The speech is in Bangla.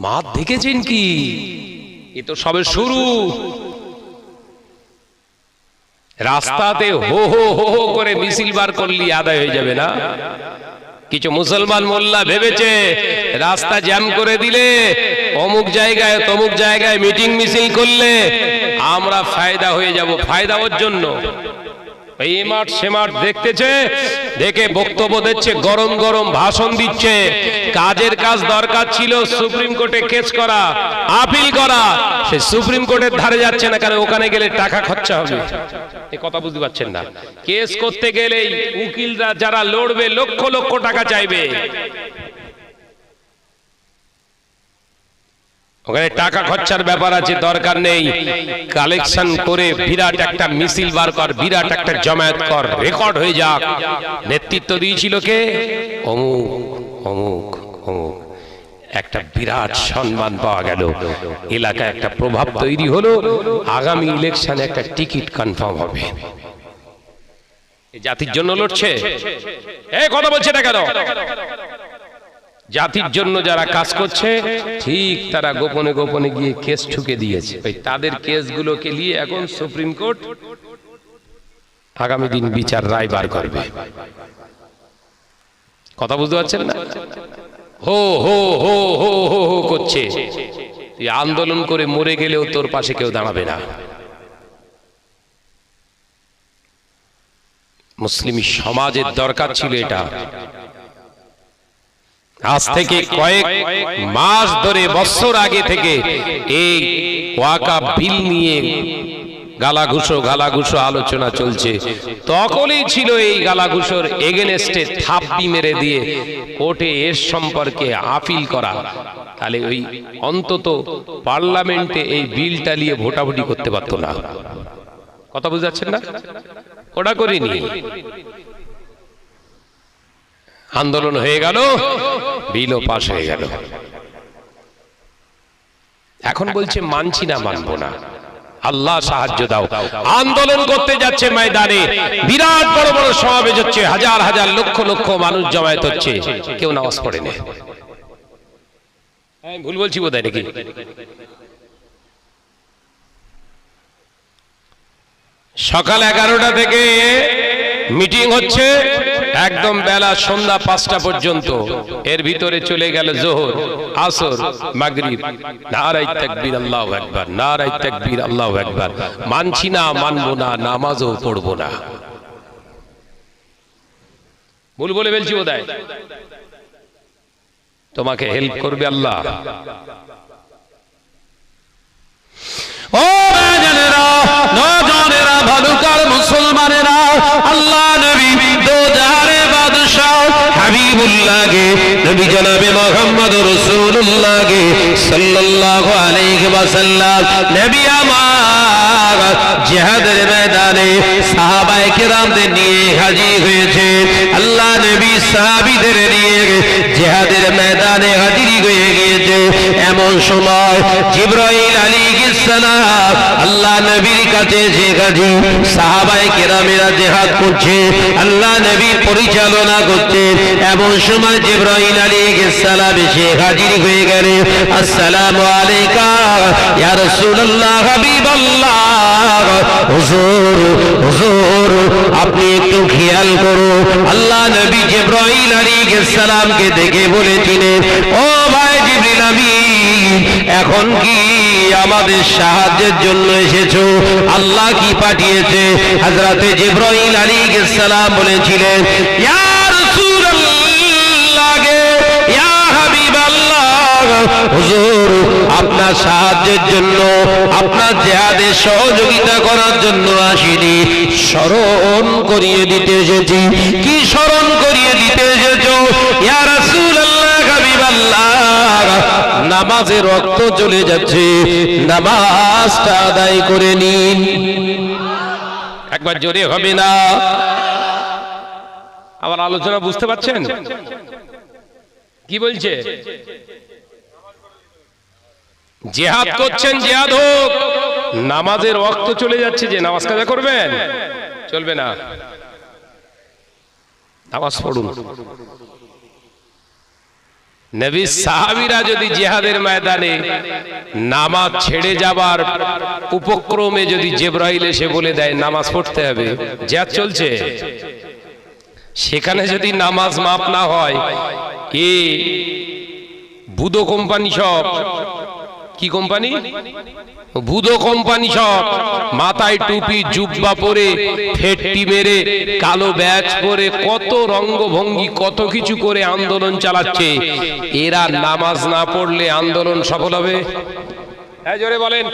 মাঠ দেখেছেন কি? এ তো সবে শুরু। রাস্তাতে হো হো হো হো করে মিছিল বার করলি আদায় হয়ে যাবে না? কিছু মুসলমান মোল্লা ভেবেছে, রাস্তা জ্যাম করে দিলে, অমুক জায়গায় তমুক জায়গায় মিটিং মিছিল করলে আমরা ফায়দা হয়ে যাব। ফায়দা ওর জন্য। এই মাঠ সে মাঠ দেখতেছে দেখে বক্তব্য দিচ্ছে, গরম গরম ভাষণ দিচ্ছে। কাজের কাজ দরকার ছিল, সুপ্রিম কোর্টে কেস করা, আপিল করা। সে সুপ্রিম কোর্টের ধারে যাচ্ছে না কারণ ওখানে গেলে টাকা খরচা হবে। এই কথা বুঝতে পারছেন না। কেস করতে গেলেই উকিলরা যারা লড়বে, লক্ষ লক্ষ টাকা চাইবে। ওখানে টাকা খরচার ব্যাপার আছে, দরকার নেই। কালেকশন করে বিরাট একটা মিছিল বার কর, বিরাট একটা জমায়েত কর, রেকর্ড হয়ে যাক। নেতৃত্ব দিয়েছিল কে? অমুক অমুক অমুক। একটা বিরাট সম্মান পাওয়া গেল। এলাকায় একটা প্রভাব তৈরি হলো। আগামী ইলেকশনে একটা টিকিট কনফার্ম হবে। জাতির জন্য লড়ছে। এ কথা বলছে না কেন? জাতির জন্য যারা কাজ করছে ঠিক তারা গোপনে গোপনে গিয়ে কেস ঠুকে দিয়েছে। ওই তাদের কেসগুলোকে নিয়ে এখন সুপ্রিম কোর্ট আগামী দিন বিচার রায় বার করবে। কথা বুঝতে পারছেন না? হো হো হো হো হো হো করছে। আন্দোলন করে মরে গেলেও তোর পাশে কেউ দাঁড়াবে না। মুসলিম সমাজের দরকার ছিল এটা। আজ থেকে কয়েক মাস ধরে বছর আগে থেকে এই ওয়াকা বিল নিয়ে গালাঘুষো গালাঘুষো আলোচনা চলছে। তখনই ছিল এই গালাঘুষোর এগেনেস্টে থাপ্পি মেরে দিয়ে কোর্টে এর সম্পর্কে আপিল করা। তাহলে ওই অন্তত পার্লামেন্টে এই বিলটা নিয়ে ভোটাভুটি করতে পারতো না। কথা বুঝতে পারছেন না? ওটা করিনি। আন্দোলন হয়ে গেল, বিলও পাশ হয়ে গেল। এখন বলছে, মানছি না, মানবো না। আল্লাহ সাহায্য দাও। আন্দোলন করতে যাচ্ছে ময়দানে। বিরাট বড় বড় সমাবেশ হচ্ছে, হাজার হাজার লক্ষ লক্ষ মানুষ জমায়েত হচ্ছে। কেউ নামাজ পড়ে না। আমি ভুল বলছি বোধ নাকি? সকাল এগারোটা থেকে মিটিং হচ্ছে। একদম বেলা সন্ধ্যা পাঁচটা পর্যন্ত এর ভিতরে চলে গেল জোহর আসর মাগরিব। নারাই তাকবীর আল্লাহ একবার নারাই তাকবীর আল্লাহ একবার মানছি না মানবো না নামাজও পড়ব না। ভুল বলে ফেলছি বোধহয়। তোমাকে হেল্প করবে আল্লাহ। জনাবে মোহাম্মদ রাসূলুল্লাহকে সাল্লাল্লাহু আলাইহি ওয়াসাল্লাম, নবী আমার জিহাদের ময়দানে সাহাবায়ে কেরামদের নিয়ে হাজির হয়েছে। আল্লাহ নবী সাহাবীদের নিয়ে জিহাদের ময়দানে হাজির এমন সময় জিব্রাইল আলাইহিস সালাম আল্লাহ নবীর কাছে যে গাজি সাহাবায়ে কেরামেরা জিহাদ করছে, আল্লাহ নবী পরিচালনা করতে এমন সময় জিব্রাইল আলাইহিস সালাম এসে হাজির হয়ে গেলে, আসসালামু আলাইকা, ইয়া রাসূলুল্লাহ, হাবিবাল্লাহ, হুজুর হুজুর, আপনি একটু খেয়াল করো। আল্লাহ নবী জিব্রাইল আলাইহিস সালামকে দেখে বলেছিলেন, ও ভাই আমিন এখন কি আমাদের সাহায্যের জন্য এসেছ? আল্লাহ কি পাঠিয়েছে? হযরতে জিব্রাইল আলাইহিস সালাম বলেছিলেন হুজুর, আপনার সাহায্যের জন্য, আপনার জেহাদে সহযোগিতা করার জন্য আসিনি। স্মরণ করিয়ে দিতে এসেছি। কি স্মরণ করিয়ে দিতে এসেছ? ইয়া নামাজে রক্ত চলে যাচ্ছে। নামাজটা আদায় করে নিন। একবার জোরে হবে না। আবার আলোচনা বুঝতে পারছেন? কি বলছে? জেহাদ করছেন, জেহাদ হোক। নামাজের রক্ত চলে যাচ্ছে, যে নামাজ কাজা করবেন? চলবে না। নামাজ পড়ুন। নবী সাহাবিরা যদি জিহাদের ময়দানে নামাজ ছেড়ে যাবার উপক্রমে যদি জেব্রাইল এসে বলে দেয়, নামাজ পড়তে হবে। জিহাদ চলছে। সেখানে যদি নামাজ মাপ না হয় এ বুদো কোম্পানি সব কি কোম্পানি? ভুদো কোম্পানি সব। মাথায় টুপি, জুব্বা পরে, ফেটটি মেরে, কালো ব্যাচ করে কত রঙ্গভঙ্গি, কত কিছু করে আন্দোলন চালাচ্ছে। এরা নামাজ না পড়লে আন্দোলন সফল হবে। হ্যাঁ জোরে বলেন।